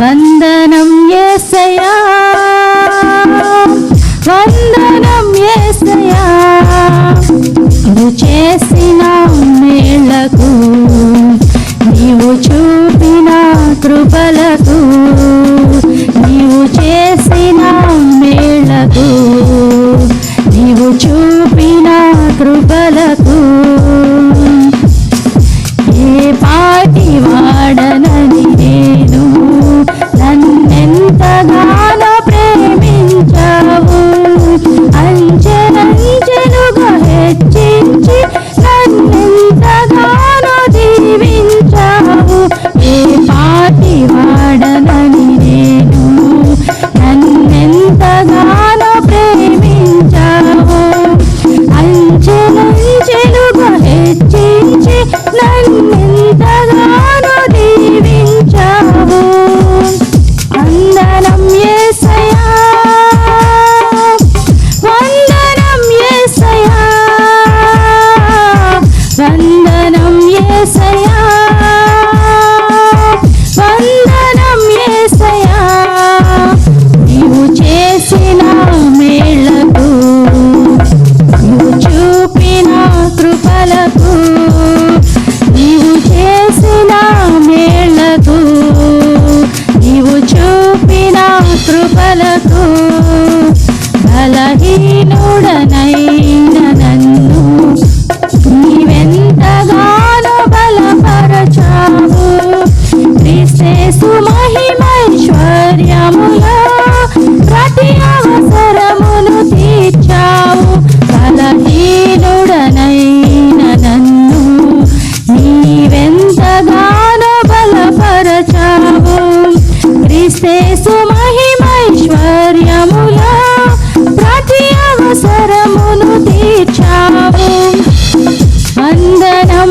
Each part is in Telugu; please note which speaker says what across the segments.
Speaker 1: వందనం ఏసయా వందనం ఏసయా చేసిన మేళకు వెలుగుగా హెచ్చించి నన్నెంతగానో దీవించావు. అందనం ఏసయా వందనం ఏసయా వందనం ఏసయా యేసు ప్రతి అవసరమును తీర్చావు. బలహీనుడనైన నన్ను నీవెంతగానో బలపరచావు. క్రిస్తేసు మహిమైశ్వర్యములో ప్రతి అవసరమును తీర్చావు. వందనం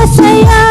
Speaker 1: i say I